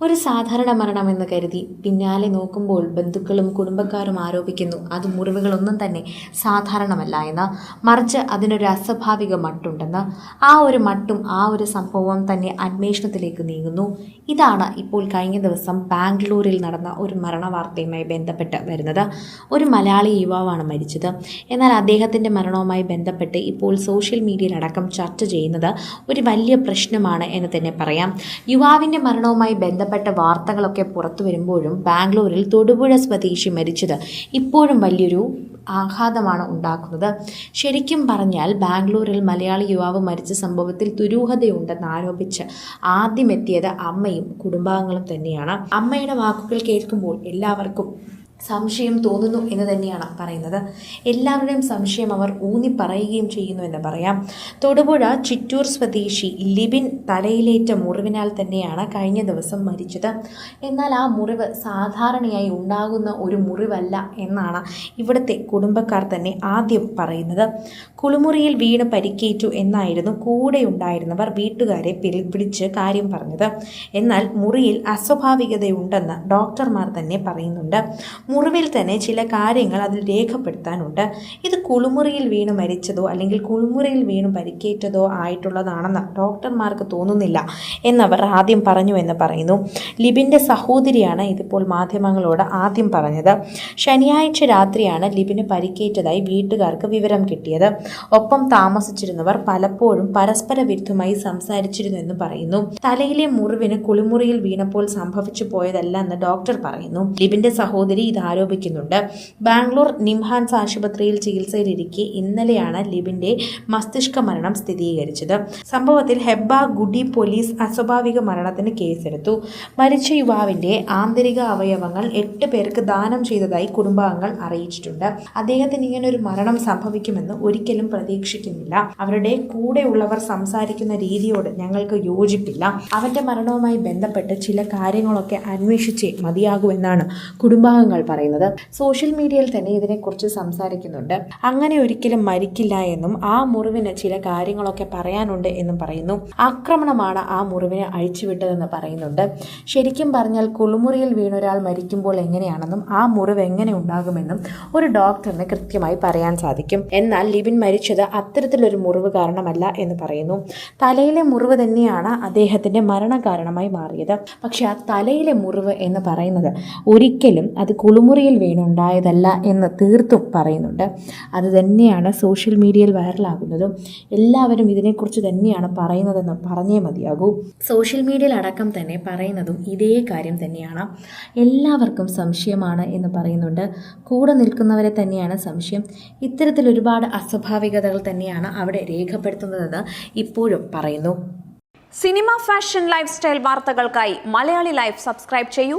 ഒരു സാധാരണ മരണമെന്ന് കരുതി പിന്നാലെ നോക്കുമ്പോൾ ബന്ധുക്കളും കുടുംബക്കാരും ആരോപിക്കുന്നു. അത് മുറിവുകളൊന്നും തന്നെ സാധാരണമല്ല എന്ന്. മറിച്ച് അതിനൊരു അസ്വാഭാവിക മട്ടുണ്ടെന്ന്. ആ ഒരു മട്ടും ആ ഒരു സംഭവവും തന്നെ അന്വേഷണത്തിലേക്ക് നീങ്ങുന്നു. ഇതാണ് ഇപ്പോൾ കഴിഞ്ഞ ദിവസം ബാംഗ്ലൂരിൽ നടന്ന ഒരു മരണവാർത്തയുമായി ബന്ധപ്പെട്ട് വരുന്നത്. ഒരു മലയാളി യുവാവാണ് മരിച്ചത്. എന്നാൽ അദ്ദേഹത്തിന്റെ മരണവുമായി ബന്ധപ്പെട്ട് ഇപ്പോൾ സോഷ്യൽ മീഡിയയിലടക്കം ചർച്ച ചെയ്യുന്നത് ഒരു വലിയ പ്രശ്നമാണ് എന്ന് തന്നെ പറയാം. യുവാവിന്റെ മരണവുമായി ബന്ധപ്പെട്ട വാർത്തകളൊക്കെ പുറത്തു വരുമ്പോഴും ബാംഗ്ലൂരിൽ തൊടുപുഴ സ്വദേശി മരിച്ചത് ഇപ്പോഴും വലിയൊരു ആഘാതമാണ് ഉണ്ടാക്കുന്നത്. ശരിക്കും പറഞ്ഞാൽ ബാംഗ്ലൂരിൽ മലയാളി യുവാവ് മരിച്ച സംഭവത്തിൽ ദുരൂഹതയുണ്ടെന്ന് ആരോപിച്ച് ആദ്യമെത്തിയത് അമ്മയും കുടുംബാംഗങ്ങളും തന്നെയാണ്. അമ്മയുടെ വാക്കുകൾ കേൾക്കുമ്പോൾ എല്ലാവർക്കും സംശയം തോന്നുന്നു എന്ന് തന്നെയാണ് പറയുന്നത്. എല്ലാവരുടെയും സംശയം അവർ ഊന്നി പറയുകയും ചെയ്യുന്നു എന്ന് പറയാം. തൊടുപുഴ ചിറ്റൂർ സ്വദേശി ലിബിൻ തലയിലേറ്റ മുറിവിനാൽ തന്നെയാണ് കഴിഞ്ഞ ദിവസം മരിച്ചത്. എന്നാൽ ആ മുറിവ് സാധാരണയായി ഉണ്ടാകുന്ന ഒരു മുറിവല്ല എന്നാണ് ഇവിടുത്തെ കുടുംബക്കാർ തന്നെ ആദ്യം പറയുന്നത്. കുളിമുറിയിൽ വീണ് പരിക്കേറ്റു എന്നായിരുന്നു കൂടെ ഉണ്ടായിരുന്നവർ വീട്ടുകാരെ പിടി- പിടിച്ച് കാര്യം പറഞ്ഞത്. എന്നാൽ മുറിയിൽ അസ്വാഭാവികതയുണ്ടെന്ന് ഡോക്ടർമാർ തന്നെ പറയുന്നുണ്ട്. മുറിവിൽ തന്നെ ചില കാര്യങ്ങൾ അതിൽ രേഖപ്പെടുത്താനുണ്ട്. ഇത് കുളിമുറിയിൽ വീണ് മരിച്ചതോ അല്ലെങ്കിൽ കുളിമുറിയിൽ വീണ് പരിക്കേറ്റതോ ആയിട്ടുള്ളതാണെന്ന് ഡോക്ടർമാർക്ക് തോന്നുന്നില്ല എന്നവർ ആദ്യം പറഞ്ഞു എന്ന് പറയുന്നു. ലിബിന്റെ സഹോദരിയാണ് ഇതിപ്പോൾ മാധ്യമങ്ങളോട് ആദ്യം പറഞ്ഞത്. ശനിയാഴ്ച രാത്രിയാണ് ലിബിന് പരിക്കേറ്റതായി വീട്ടുകാർക്ക് വിവരം കിട്ടിയത്. ഒപ്പം താമസിച്ചിരുന്നവർ പലപ്പോഴും പരസ്പര വിരുദ്ധമായി സംസാരിച്ചിരുന്നു എന്ന് പറയുന്നു. തലയിലെ മുറിവിന് കുളിമുറിയിൽ വീണപ്പോൾ സംഭവിച്ചു പോയതല്ല എന്ന് ഡോക്ടർ പറയുന്നു. ലിബിന്റെ സഹോദരി ഇത് ആരോപിക്കുന്നുണ്ട്. ബാംഗ്ലൂർ നിംഹാൻസ് ആശുപത്രിയിൽ ചികിത്സയിലിരിക്കെ ഇന്നലെയാണ് ലിബിന്റെ മസ്തിഷ്ക മരണം സ്ഥിരീകരിച്ചത്. സംഭവത്തിൽ ഹെബ്ബ ഗുഡി പോലീസ് അസ്വാഭാവിക മരണത്തിന് കേസെടുത്തു. മരിച്ച യുവാവിന്റെ ആന്തരിക അവയവങ്ങൾ എട്ട് പേർക്ക് ദാനം ചെയ്തതായി കുടുംബാംഗങ്ങൾ അറിയിച്ചിട്ടുണ്ട്. അദ്ദേഹത്തിന് ഇങ്ങനെ ഒരു മരണം സംഭവിക്കുമെന്ന് ഒരിക്കലും പ്രതീക്ഷിക്കുന്നില്ല. അവരുടെ കൂടെയുള്ളവർ സംസാരിക്കുന്ന രീതിയോട് ഞങ്ങൾക്ക് യോജിപ്പില്ല. അവന്റെ മരണവുമായി ബന്ധപ്പെട്ട് ചില കാര്യങ്ങളൊക്കെ അന്വേഷിച്ചേ മതിയാകൂ എന്നാണ് കുടുംബാംഗങ്ങൾ പറയുന്നത്. സോഷ്യൽ മീഡിയയിൽ തന്നെ ഇതിനെക്കുറിച്ച് സംസാരിക്കുന്നുണ്ട്. അങ്ങനെ ഒരിക്കലും മരിക്കില്ല എന്നും ആ മുറിവിന് ചില കാര്യങ്ങളൊക്കെ പറയാനുണ്ട് എന്നും പറയുന്നു. ആക്രമണമാണ് ആ മുറിവിനെ അഴിച്ചുവിട്ടതെന്ന് പറയുന്നുണ്ട്. ശരിക്കും പറഞ്ഞാൽ കുളിമുറിയിൽ വീണൊരാൾ മരിക്കുമ്പോൾ എങ്ങനെയാണെന്നും ആ മുറിവ് എങ്ങനെ ഉണ്ടാകുമെന്നും ഒരു ഡോക്ടറിന് കൃത്യമായി പറയാൻ സാധിക്കും. എന്നാൽ ലിബിൻ മരിച്ചത് അത്തരത്തിലൊരു മുറിവ് കാരണമല്ല എന്ന് പറയുന്നു. തലയിലെ മുറിവ് തന്നെയാണ് അദ്ദേഹത്തിന്റെ മരണകാരണമായി മാറിയത്. പക്ഷെ ആ തലയിലെ മുറിവ് എന്ന് പറയുന്നത് ഒരിക്കലും അത് കുളിമുറിയിൽ വീണുണ്ടായതല്ല എന്ന് തീർത്തും പറയുന്നുണ്ട്. അത് തന്നെയാണ് സോഷ്യൽ മീഡിയയിൽ വൈറലാകുന്നതും എല്ലാവരും ഇതിനെക്കുറിച്ച് തന്നെയാണ് പറയുന്നതെന്ന് പറഞ്ഞേ മതിയാകൂ. സോഷ്യൽ മീഡിയയിൽ അടക്കം തന്നെ പറയുന്നതും ഇതേ കാര്യം തന്നെയാണ്. എല്ലാവർക്കും സംശയമാണ് എന്ന് പറയുന്നുണ്ട്. കൂടെ നിൽക്കുന്നവരെ തന്നെയാണ് സംശയം. ഇത്തരത്തിൽ ഒരുപാട് അസ്വാഭാവികതകൾ തന്നെയാണ് അവിടെ രേഖപ്പെടുത്തുന്നതെന്ന് ഇപ്പോഴും പറയുന്നു. സിനിമ ഫാഷൻ ലൈഫ് സ്റ്റൈൽ വാർത്തകൾക്കായി മലയാളി ലൈഫ് സബ്സ്ക്രൈബ് ചെയ്യൂ.